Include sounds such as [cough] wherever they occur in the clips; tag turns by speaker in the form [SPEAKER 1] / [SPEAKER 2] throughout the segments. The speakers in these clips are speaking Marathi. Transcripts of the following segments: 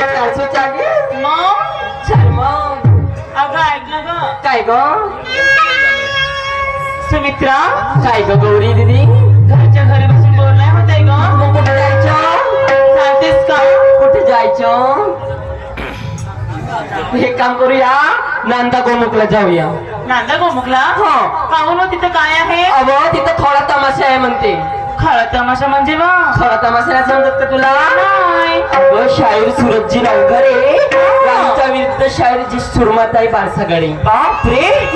[SPEAKER 1] चारशे चाळीस
[SPEAKER 2] मग?
[SPEAKER 1] चल मग.
[SPEAKER 2] अगं ग.
[SPEAKER 1] काय ग?
[SPEAKER 2] सुमित्रा?
[SPEAKER 1] काय ग गौरी दिदी?
[SPEAKER 2] घरच्या घरी बसून बोर नाही होत आहे ग.
[SPEAKER 1] मग कुठे जायचं?
[SPEAKER 2] चालतेस का?
[SPEAKER 1] कुठे जायचं? हे काम करूया. नांदा गोमुखला जाऊया.
[SPEAKER 2] नांदा गोमुखला?
[SPEAKER 1] हो.
[SPEAKER 2] पाहून हो तिथं काय आहे?
[SPEAKER 1] अव तिथं थोडा तमाशा आहे म्हणते.
[SPEAKER 2] खळा तमाशा म्हणजे वा
[SPEAKER 1] थोडा तमाशा नाही समजत का तुला?
[SPEAKER 2] नाही.
[SPEAKER 1] अगं शाहीर सुरतजी नवघरे यांच्या विरुद्ध शाहीरजी सुरमाताई बारसागडे.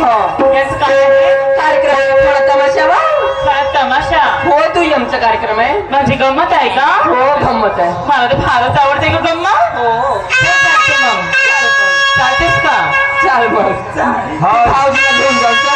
[SPEAKER 1] हो.
[SPEAKER 2] याच काय? आहे
[SPEAKER 1] कार्यक्रम थोडा तमाशा वा
[SPEAKER 2] खळा तमाशा.
[SPEAKER 1] हो तू आमचा कार्यक्रम आहे.
[SPEAKER 2] माझी गंमत आहे का?
[SPEAKER 1] हो गंमत आहे.
[SPEAKER 2] मला तर फारच आवडते का गंमत.
[SPEAKER 1] हो.
[SPEAKER 2] चालते मग. चालतेस का?
[SPEAKER 1] चाल मग. भाऊजीला घेऊन जाऊ. चाल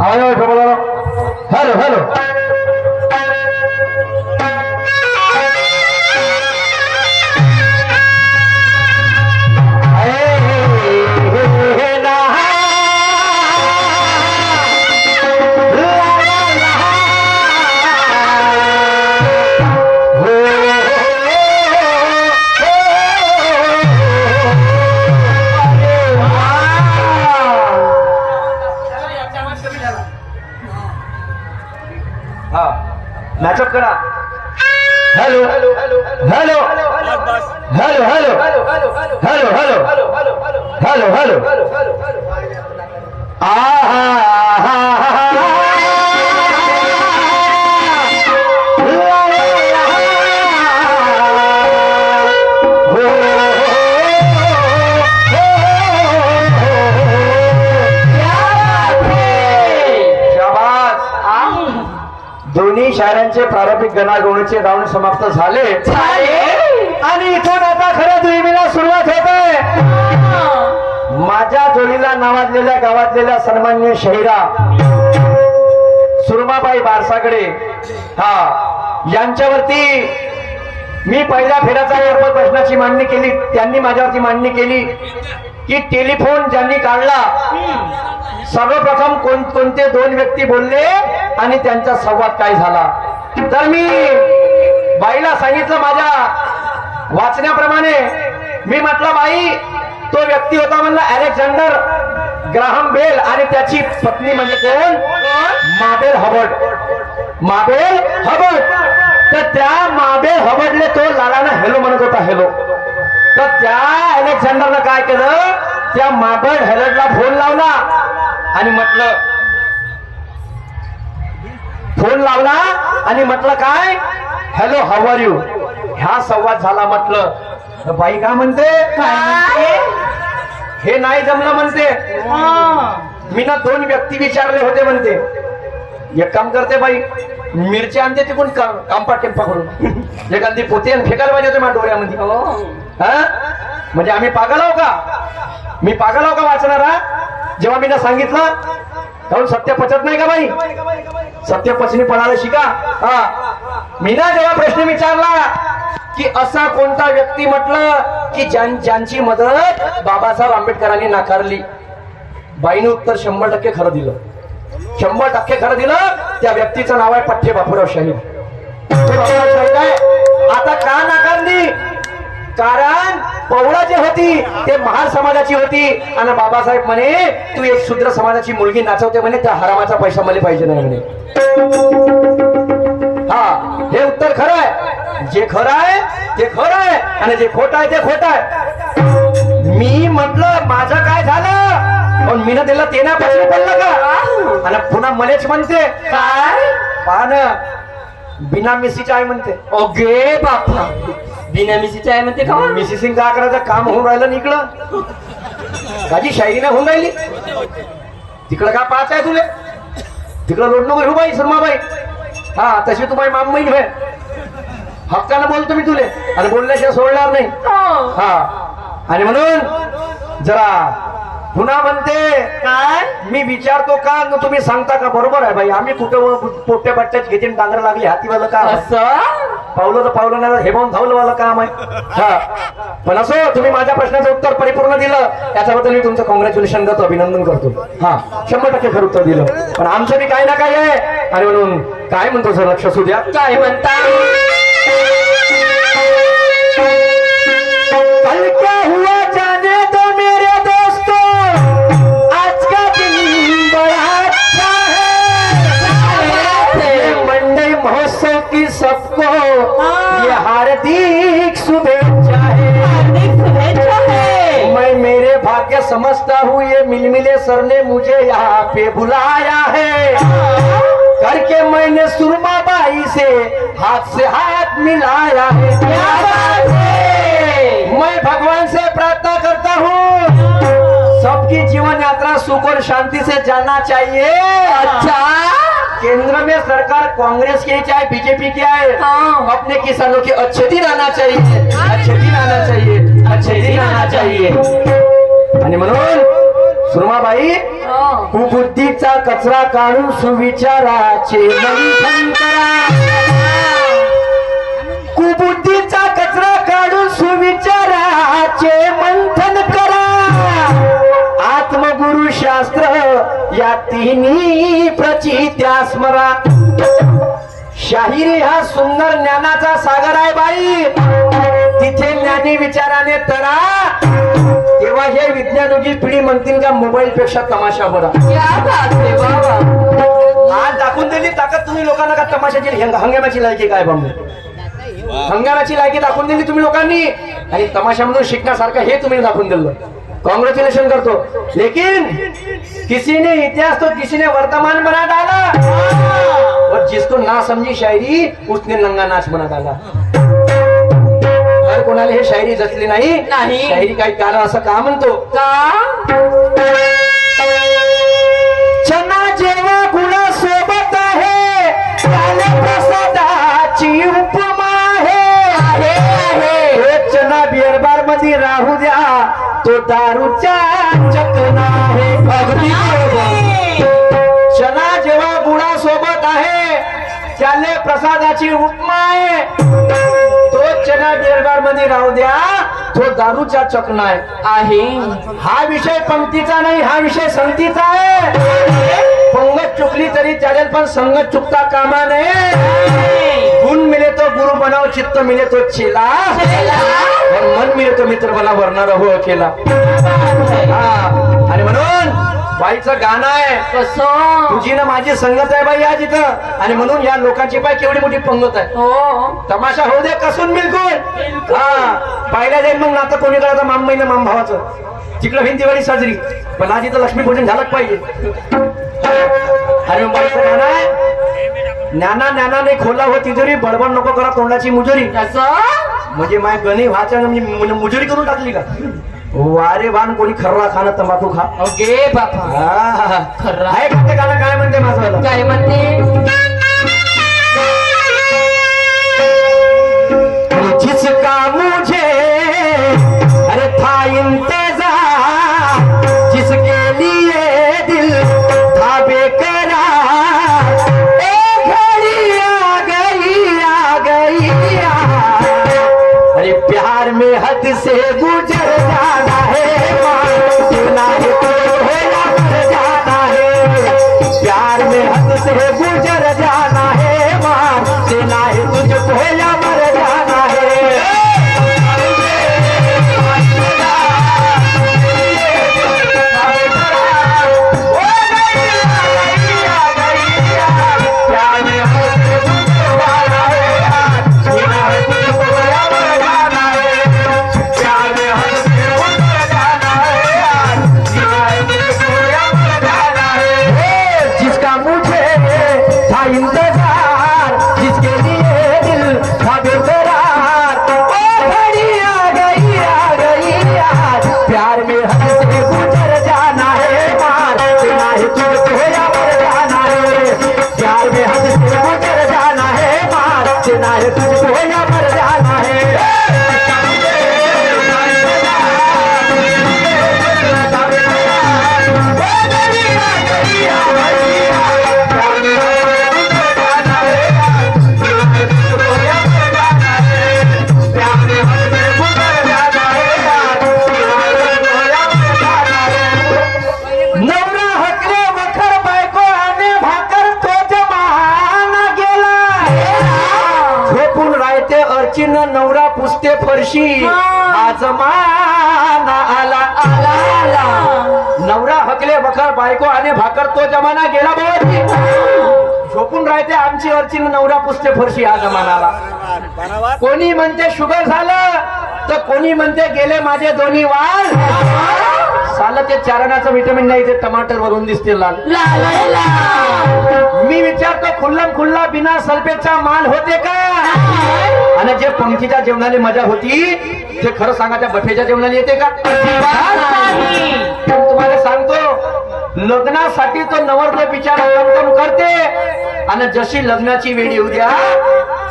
[SPEAKER 1] आयो
[SPEAKER 3] हेलो हेलो शाळांचे प्रारंभिक गणागोणीचे राऊंड समाप्त झाले. आणि इथून आता खरं दुईमीला सुरुवात होते. माझ्या जोडीला नावाजलेल्या गावातलेल्या सन्मान्य शहिरा सुरमाबाई बारसाकडे हा यांच्यावरती मी पहिल्या फेऱ्याचा एअरपोर्ट प्रश्नाची मांडणी केली. त्यांनी माझ्यावरती मांडणी केली की टेलिफोन ज्यांनी काढला सर्वप्रथम कोण कोणते दोन व्यक्ती बोलले आणि त्यांचा संवाद काय झाला. तर मी बाईला सांगितलं माझ्या वाचण्याप्रमाणे मी म्हटलं बाई तो व्यक्ती होता म्हणला अलेक्झांडर ग्राहम बेल आणि त्याची पत्नी म्हणजे कोण? Mabel Hubbard. Mabel Hubbard. तर त्या माबेल हबर्डले तो लालाना हेलो म्हणत होता हेलो. तर त्या अलेक्झांडरनं काय केलं? त्या माबेल हेलडला फोन लावला आणि म्हटलं फोन लावला आणि म्हटलं काय? हॅलो हाव आर यू ह्या संवाद झाला म्हटलं. तर बाई काय म्हणते? हे नाही जमलं म्हणते. मी ना दोन व्यक्ती विचारले होते म्हणते. एक काम करते बाई मिरची आणते तिकडून कांपा टेम्पा करून. [laughs] एखादी पोते आणि फेकायला पाहिजे होते माझ्या डोळ्यामध्ये. हा? म्हणजे आम्ही पागल आहो का? मी पागल आहो का वाचणारा? जेव्हा मी ना सांगितलं काहून सत्य पचत नाही का बाई? सत्य पचनी पणाला शिका. हा. मी ना जेव्हा प्रश्न विचारला की असा कोणता व्यक्ती म्हटलं की ज्यां ज्यांची मदत बाबासाहेब आंबेडकरांनी नाकारली? बाईने उत्तर शंभर टक्के खरं दिलं. शंभर टक्के खरं दिलं त्या व्यक्तीचं नाव आहे पठ्ठे बापूराव शाहीर आता का नाकारली? कारण पवळा जे होती ते महार समाजाची होती. आणि बाबासाहेब म्हणे तू एक शूद्र समाजाची मुलगी नाचवते म्हणे त्या हरामाचा पैसा मला पाहिजे नाही म्हणे. हा हे उत्तर खरं आहे. जे खरं आहे ते खरं आहे. आणि जे खोटं आहे ते खोटं आहे. मी म्हटलं माझं काय झालं? पण मीनं दिलं ते ना पसरी पडलं का? आणि पुन्हा मलेच म्हणते
[SPEAKER 1] काय?
[SPEAKER 3] पान बिना मिसीच्या आहे म्हणते.
[SPEAKER 1] ओगे बापा. बिना मिशीचं आहे म्हणते का?
[SPEAKER 3] काम होऊन राहिलं शायरी नाही होऊन राहिली. तिकडं का पाच आहे तुले? तिकडं लोट नको बाई शर्माबाई हा तशी तू माझी मामई आहे हक्कानं बोलतो मी तुले. आणि बोलल्याशिवाय सोडणार नाही. हा. आणि म्हणून जरा पुन्हा म्हणते
[SPEAKER 1] काय?
[SPEAKER 3] मी विचारतो का? न तुम्ही सांगता का? बरोबर आहे बाई. आम्ही कुठं पोट्या बट्ट्यात घेते डांगर लागली हातीवालं का
[SPEAKER 1] असं?
[SPEAKER 3] पावलं तर पावलं नाही हे पाहून धावलं वाला काम आहे. हा. पण असो तुम्ही माझ्या प्रश्नाचं उत्तर परिपूर्ण दिलं. त्याच्याबद्दल मी तुमचं कॉंग्रॅच्युलेशन करतो अभिनंदन करतो. हा शंभर टक्के खरं उत्तर दिलं. पण आमचं बी काय ना काय आहे. आणि म्हणून काय म्हणतो सर लक्ष असू द्या.
[SPEAKER 1] काय म्हणता?
[SPEAKER 3] हार्दिक शुभेच्छा है। मैं मेरे भाग्य समझता हूँ ये मिलमिले सर ने मुझे यहाँ पे बुलाया है। करके मैंने सुरमा बाई से हाथ से हाथ मिलाया है। क्या बात है। मैं भगवान से प्रार्थना करता हूँ। सबकी जीवन यात्रा सुख और शांति से जाना चाहिए।
[SPEAKER 1] अच्छा।
[SPEAKER 3] केंद्र में सरकार कांग्रेस की है चाहे बीजेपी की है
[SPEAKER 1] हाँ।
[SPEAKER 3] अपने किसानों के अच्छे दिन आना चाहिए अच्छे दिन आना चाहिए अच्छे दिन आना चाहिए. आणि म्हणून सुरमाबाई कुबुद्धीचा कचरा काढून सुविचाराचे मंथन करा. कुबुद्धीचा कचरा काढून सुविचाराचे या तिन्ही प्रचित्या स्मरा. शाहिरी हा सुंदर ज्ञानाचा सागर आहे बाई. तिथे ज्ञानी विचाराने तरा. तेव्हा हे विज्ञानोगी पिढी म्हणतील का मोबाईल पेक्षा तमाशा बरा? आज दाखवून दिली ताकद तुम्ही लोकांना का तमाशाची हंग- हंगामाची लायकी काय बाबू? हंगामाची लायकी दाखवून दिली तुम्ही लोकांनी. आणि तमाशा म्हणून शिकण्यासारखं हे तुम्ही दाखवून दिलं. कॉंग्रॅच्युलेशन करतो. लेकिन किसी ने इतिहास तो किसी ने वर्तमान बना डाला। और जिसको ना समझी शायरी उसने नंगा नाच बना डाला। कोणाला हे शायरी जसली नाही.
[SPEAKER 1] नाही.
[SPEAKER 3] शायरी काही कारण असं का म्हणतो?
[SPEAKER 1] का?
[SPEAKER 3] प्रसादाची उपमा आहे. तो चना बारमध्ये राहू द्या. तो दारूचा चकना आहे. हा विषय पंक्तीचा नाही हा विषय संगतीचा आहे. पंगत चुकली तरी चालेल पण संगत चुकता कामा नये. गुण मिले तो गुरु बनाव चित्त मिले तो चेला. मन मिले तो मित्र बना वरणार हो केला हा. बाईचं गाणं आहे.
[SPEAKER 1] कसं?
[SPEAKER 3] तुझी ना माझी संगत आहे बाई आज इथं. आणि म्हणून या लोकांची बाई केवढी मोठी पंगत आहे.
[SPEAKER 1] हो.
[SPEAKER 3] तमाशा होऊ दे कसून बिलकुल. हा पाहिल्या जाईल मग नातं कोणी करायचं माम महिना माम भावाचं. तिकडं भिंती दिवाळी साजरी. पण आज इथं लक्ष्मीपूजन झालंच पाहिजे. अरे बाईचं गाणं आहे. ज्ञाना ज्ञानाने खोला हो तिजोरी बडबड नको करा तोंडाची मुजोरी. म्हणजे माय गणी व्हाच्या मु- मुजोरी करून टाकली का? वारे भान कोणी खर्रा खाणं तंबाखू खा.
[SPEAKER 1] ओके बापा.
[SPEAKER 3] हा.
[SPEAKER 1] खर्रा.
[SPEAKER 3] आहे गाणं काय म्हणते माझं?
[SPEAKER 1] काय म्हणते?
[SPEAKER 3] जिसका मुझे अरे था इंतजार। जिसके लिए दिल था बेकरार। एक घड़ी आ गई आ गई आ अरे प्यार में हद से गुजर पुसते फरशी हा जमाना आला आला आला. नवरा हकले वखर बायको आणि भाकर तो जमाना गेला भावाजी झोपून राहते आमची अर्चिन नवरा पुसते फरशी हा जमाना आला कोणी म्हणते शुगर झालं तर कोणी म्हणते गेले माझे दोन्ही वाल. साला ते चारणाचं विटॅमिन नाही ते टमाटर वरून दिसते लाल मी विचारतो खुल्लम खुल्ला बिना सल्फेटचा माल होते का? आणि जे पंक्तीच्या जेवणाला मजा होती ते खरं सांगा त्या बफेच्या जेवणाला येते का? तुम्हाला सांगतो लग्नासाठी तो नवरदेव कमकम करते आणि जशी लग्नाची वेळ येऊ द्या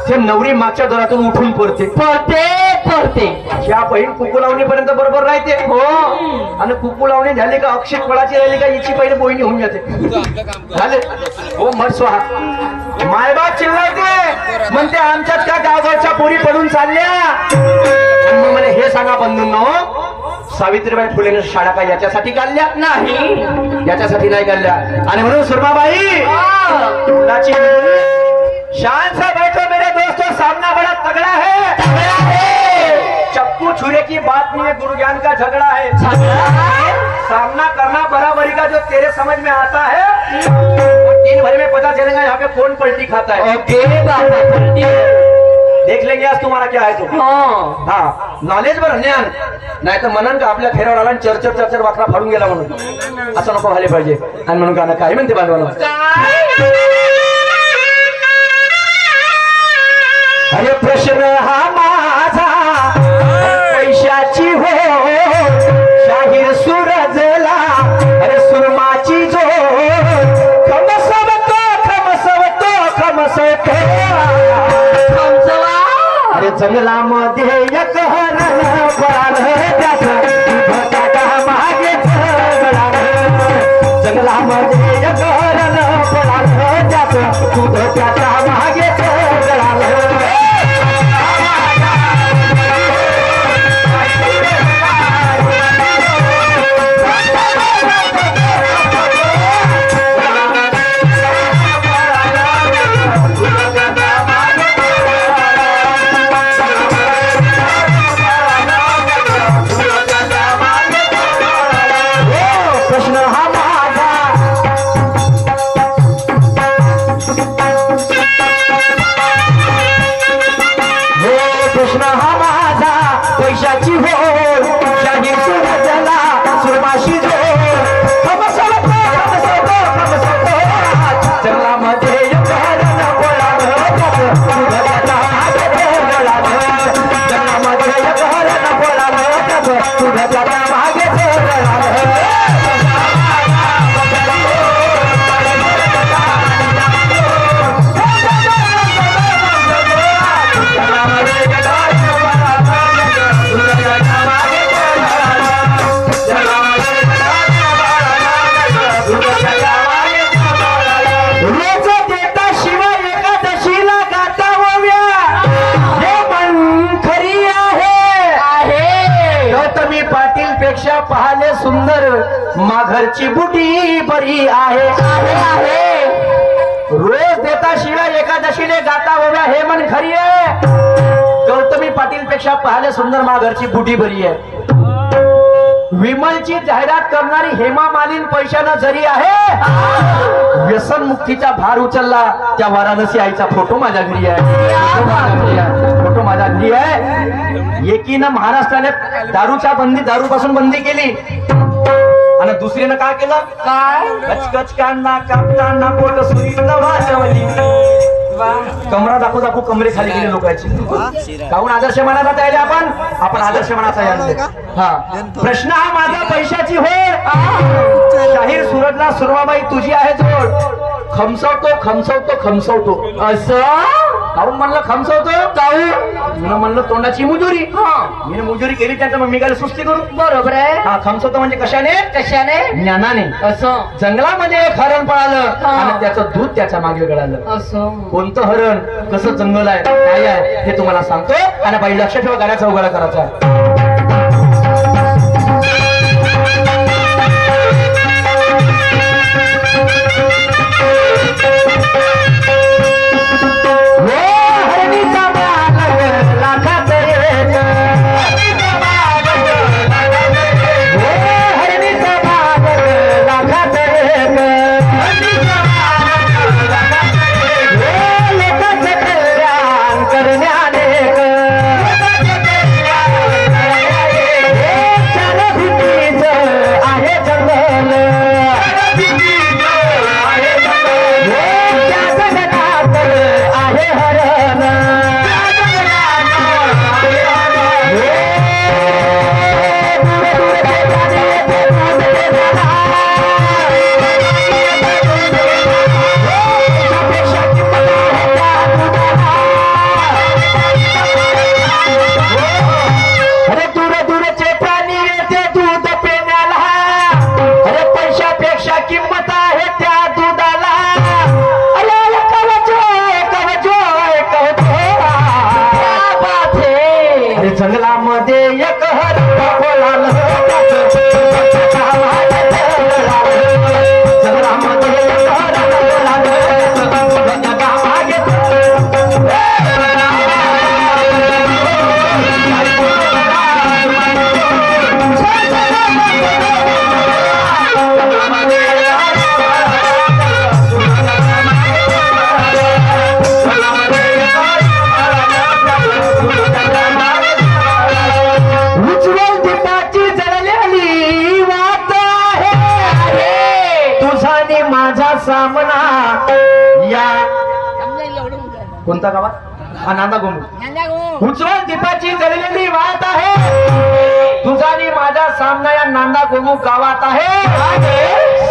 [SPEAKER 3] ते नवरी मागच्या दरातून उठून पडते.
[SPEAKER 1] पळते पळते
[SPEAKER 3] ह्या बहीण कुकू लावणीपर्यंत बरोबर राहते. हो. आणि कुकू लावणी झाली का अक्षय फळाची राहिली का हिची पहिले बोहिणी होऊन जाते. झाले. हो मग स्वाहा. मायबाप चिल्लायते म्हणते आमच्यात का गावगावच्या पोरी पडून चालल्या? मग म्हणे हे सांगा बंधूंनो सावित्रीबाई फुलेने शाळा काय याच्यासाठी काढल्या
[SPEAKER 1] नाही.
[SPEAKER 3] याच्यासाठी नाही काढल्या आणि म्हणून सुरमाबाई शान से बैठो मेरे दोस्तों, सामना बड़ा तगड़ा है। चक्कू छुरे की बात नहीं है गुरु ज्ञान का झगड़ा है. सामना करना बराबरी का जो तेरे समझ में आता है, वो दिन भर में पता चलेगा यहाँ पे कौन पलटी खाता है.
[SPEAKER 1] ओके
[SPEAKER 3] देख लेंगे आज तुम्हारा क्या है तो।
[SPEAKER 1] हो।
[SPEAKER 3] हा नॉलेज बरं ज्ञान। नाही तर म्हणून का आपल्या फेऱ्यावर आला आणि चरचर चरचर वाकरा फाडून गेला म्हणून. असं नको व्हायला पाहिजे. आणि म्हणून का काय म्हणते बांधवाला अरे प्रश्न हा जंगलामध्ये एक हरण पळालं त्याचं दूध त्याच्यामागे जंगलामध्ये एक हरण पळालं त्याचं दूध त्याच्यामागे चढालं. बुटी बरी आहे.
[SPEAKER 1] आहे आहे.
[SPEAKER 3] रोज देता शिवाय एकादशीने गाता ओव्या हे मन खरी आहे गौतमी पाटील पेक्षा पाहले सुंदर माघरची बुटी बरी आहे. विमलची जाहिरात करणारी हेमा मालिन पैशानं जरी आहे व्यसन मुक्तीचा भार उचलला त्या वाराणसी आईचा फोटो माझ्या घरी आहे. फोटो माझ्या घरी आहे. फोटो माझ्या घरी आहे. एकीनं महाराष्ट्राने दारूच्या बंदी दारू पासून बंदी केली. आणि दुसरीनं काय केलं?
[SPEAKER 1] काय?
[SPEAKER 3] कचकचकांना कापताना पोट सुरी वाजवली कमरा दाखवू दाखवू कमरे खाली गेले लोकांची. काहून आदर्श मनाचा यायला आपण? आपण आदर्श मनाचा यायला म्हणजे. हा. प्रश्न हा माझा पैशाची होय. शाहीर सुरतला सुरमाबाई तुझी आहे जोड. खमसवतो खमसवतो खमसवतो.
[SPEAKER 1] असं?
[SPEAKER 3] काहून म्हणलं खमसवतो
[SPEAKER 1] काहून
[SPEAKER 3] मी म्हणलं तोंडाची मुजुरी. मी मुजुरी केली त्याचं मग मी काय सुस्ती करू?
[SPEAKER 1] बरोबर आहे.
[SPEAKER 3] हा खमसवतो म्हणजे कशाने?
[SPEAKER 1] कशाने?
[SPEAKER 3] ज्ञानाने.
[SPEAKER 1] असं.
[SPEAKER 3] जंगलामध्ये एक हरण पळालं
[SPEAKER 1] हा.
[SPEAKER 3] आणि त्याचं दूध त्याच्यामागे गळालं.
[SPEAKER 1] असं.
[SPEAKER 3] कोणतं हरण? कसं जंगल आहे? काय आहे? हे तुम्हाला सांगतो. आणि बाई लक्ष ठेवा गाड्याचा उघडा करायचा. सामना या. कोणता गावात हा नांदा गोमू उज्ज्वल दीपाची जळलेली वाट आहे. तुझा आणि माझा सामना या नांदा गोमू गावात आहे.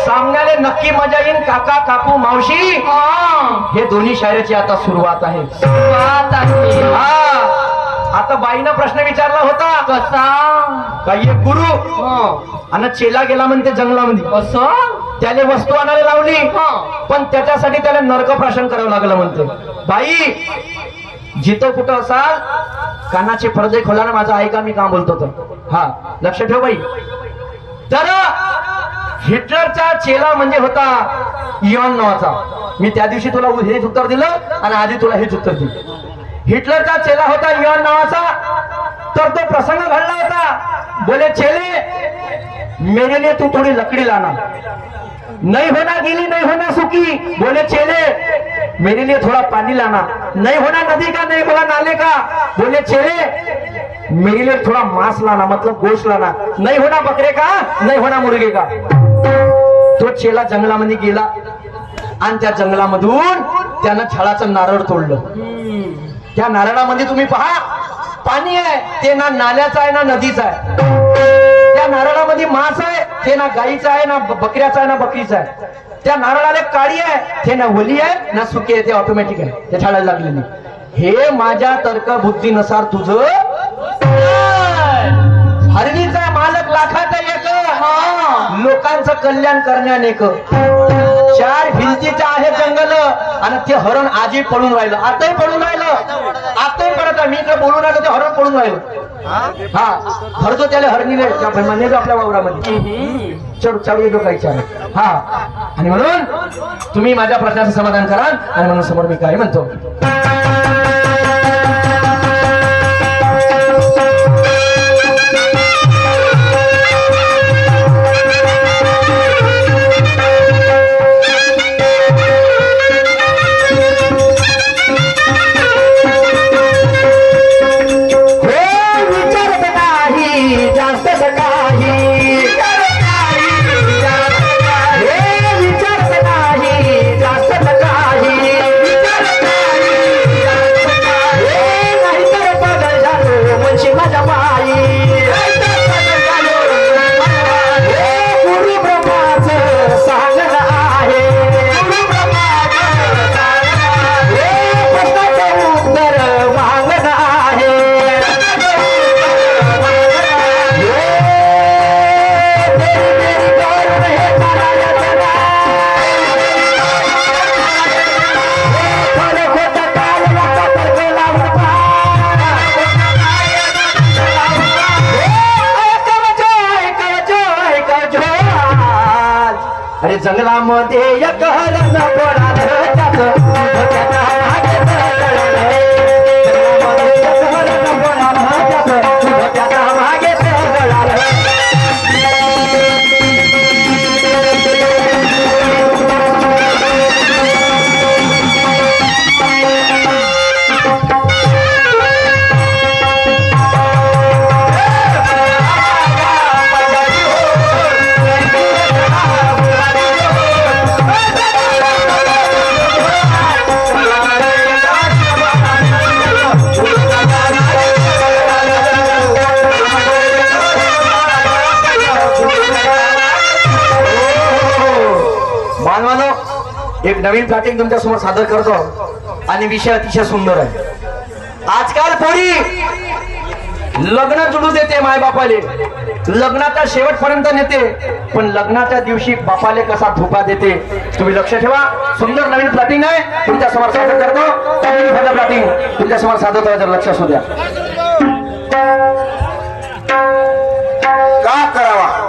[SPEAKER 3] सामन्याला नक्की मजा येईल काका काकू मावशी. हे. दोन्ही शाळेची आता सुरुवात आहे.
[SPEAKER 1] सुरुवात आहे.
[SPEAKER 3] हा. आता बाईनं प्रश्न विचारला होता.
[SPEAKER 1] कसा?
[SPEAKER 3] काही गुरु? आणि चेला गेला म्हणते जंगलामध्ये.
[SPEAKER 1] कसं
[SPEAKER 3] त्याने वस्तू आणायला लावली. पण त्याच्यासाठी त्याला नरक प्राशन करावं लागलं म्हणते. बाई जिथं कुठं असाल कानाचे पडदे खोला ना माझा. ऐका मी काम बोलतो तर. हा लक्ष ठेव बाई. तर हिटलरचा चेला म्हणजे होता इयॉन नावाचा मी त्या दिवशी तुला हेच उत्तर दिलं आणि आधी तुला हेच उत्तर दिलं. हिटलरचा चेला होता इयॉन नावाचा तर तो प्रसंग घडला होता. बोले चेले मेरे लिए तू थोडी लकडी लाना. नहीं होना गीली नहीं होना सूखी। बोले चेले मेरे लिए थोड़ा पानी लाना। नहीं होना नदी का नहीं होना नाले का। बोले चेले मेरे लिए थोड़ा मांस लाना मतलब गोश्त लाना। नहीं होना बकरे का नहीं होना मुर्गे का। तो चेला जंगलामध्ये गेला आणि त्या जंगलामधून त्यानं छळाचं नारळ तोडलं. त्या नारळामध्ये तुम्ही पहा पाणी आहे. ते ना नाल्याचं आहे ना नदीचं आहे. नारळामध्ये मांस आहे ते ना गाईचं आहे ना ब- बकऱ्याचं आहे ना बकरीचं आहे. त्या नारळाला काळी आहे ते ना वली आहे ना सुकी आहे ते ऑटोमॅटिक आहे. ते छाडायला लागलेली हे माझ्या तर्क बुद्धीनुसार तुझं हरणीचा मालक लाखाचा एक. लोकांचं कल्याण करण्याने एक. चार भिंतीचं आहे जंगल आणि ते हरण आजही पळून राहिलं. आताही पळून राहिलं. आताही पडत मी इकडे बोलून राहिलो ते हरण पळून राहिलं. हा? हरतो त्याला हरणीले मान्य आपल्या वावरामध्ये. चढ चालू येतो काही चार. हा. आणि म्हणून तुम्ही माझ्या प्रश्नाचं समाधान कराल आणि म्हणून समोर मी काय म्हणतो? अरे जंगलामध्ये एक हरण पडा. एक नवीन प्लॅटिंग तुमच्यासमोर सादर करतो. आणि विषय अतिशय सुंदर आहे. आजकाल पोरी लग्न जुडू देते मायबापाले. लग्नाच्या शेवटपर्यंत नेते पण लग्नाच्या दिवशी बापाले कसा धोका देते तुम्ही लक्ष ठेवा. सुंदर नवीन प्लॅटिंग आहे. तुमच्यासमोर सादर करतो. प्लॅटिंग तुमच्यासमोर सादर करा तर लक्ष असू द्या. का करावा?